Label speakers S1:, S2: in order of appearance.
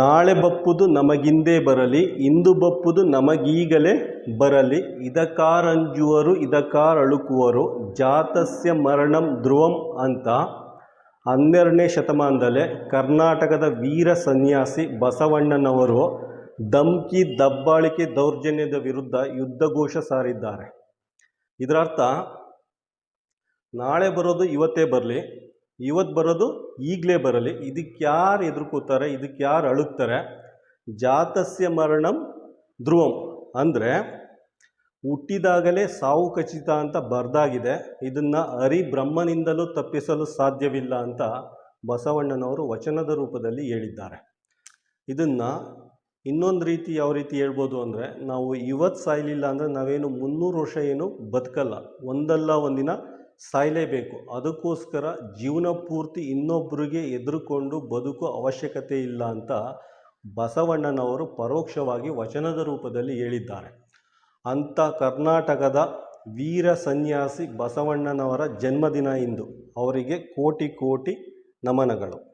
S1: ನಾಳೆ ಬಪ್ಪುದು ನಮಗಿಂದೇ ಬರಲಿ, ಇಂದು ಬಪ್ಪುದು ನಮಗೀಗಲೇ ಬರಲಿ ಇದಕಾರಂಜುವರು ಇದಕಾರಳುಕುವರು ಜಾತಸ್ಯ ಮರಣಂ ಧ್ರುವಂ ಅಂತ ಹನ್ನೆರಡನೇ ಶತಮಾನದಲ್ಲೇ ಕರ್ನಾಟಕದ ವೀರ ಸನ್ಯಾಸಿ ಬಸವಣ್ಣನವರು ಧಮ್ಕಿ ದಬ್ಬಾಳಿಕೆ ದೌರ್ಜನ್ಯದ ವಿರುದ್ಧ ಯುದ್ಧಘೋಷ ಸಾರಿದ್ದಾರೆ. ಇದರರ್ಥ, ನಾಳೆ ಬರೋದು ಇವತ್ತೇ ಬರಲಿ ಇವತ್ತು ಬರೋದು ಈಗಲೇ ಬರಲಿ. ಇದಕ್ಕೆ ಯಾರು ಎದುರ್ಕೋತಾರೆ ಇದಕ್ಕೆ ಯಾರು ಅಳುಕ್ತಾರೆ? ಜಾತಸ್ಯ ಮರಣಂ ಧ್ರುವಂ. ಅಂದರೆ ಹುಟ್ಟಿದಾಗಲೇ ಸಾವು ಖಚಿತ ಅಂತ ಬರ್ದಾಗಿದೆ. ಇದನ್ನು ಅರಿ ಬ್ರಹ್ಮನಿಂದಲೂ ತಪ್ಪಿಸಲು ಸಾಧ್ಯವಿಲ್ಲ ಅಂತ ಬಸವಣ್ಣನವರು ವಚನದ ರೂಪದಲ್ಲಿ ಹೇಳಿದ್ದಾರೆ. ಇದನ್ನು ಇನ್ನೊಂದು ರೀತಿ ಯಾವ ರೀತಿ ಹೇಳ್ಬೋದು ಅಂದರೆ, ನಾವು ಇವತ್ತು ಸಾಯಲಿಲ್ಲ ಅಂದರೆ ನಾವೇನು ಮುನ್ನೂರು ವರ್ಷ ಏನು ಬದುಕಲ್ಲ. ಒಂದಲ್ಲ ಒಂದಿನ ಸಾಯಲೇಬೇಕು. ಅದಕ್ಕೋಸ್ಕರ ಜೀವನ ಪೂರ್ತಿ ಇನ್ನೊಬ್ಬರಿಗೆ ಎದುರುಕೊಂಡು ಬದುಕು ಅವಶ್ಯಕತೆ ಇಲ್ಲ ಅಂತ ಬಸವಣ್ಣನವರು ಪರೋಕ್ಷವಾಗಿ ವಚನದ ರೂಪದಲ್ಲಿ ಹೇಳಿದ್ದಾರೆ. ಅಂಥ ಕರ್ನಾಟಕದ ವೀರ ಸನ್ಯಾಸಿ ಬಸವಣ್ಣನವರ ಜನ್ಮದಿನ ಇಂದು. ಅವರಿಗೆ ಕೋಟಿ ಕೋಟಿ ನಮನಗಳು.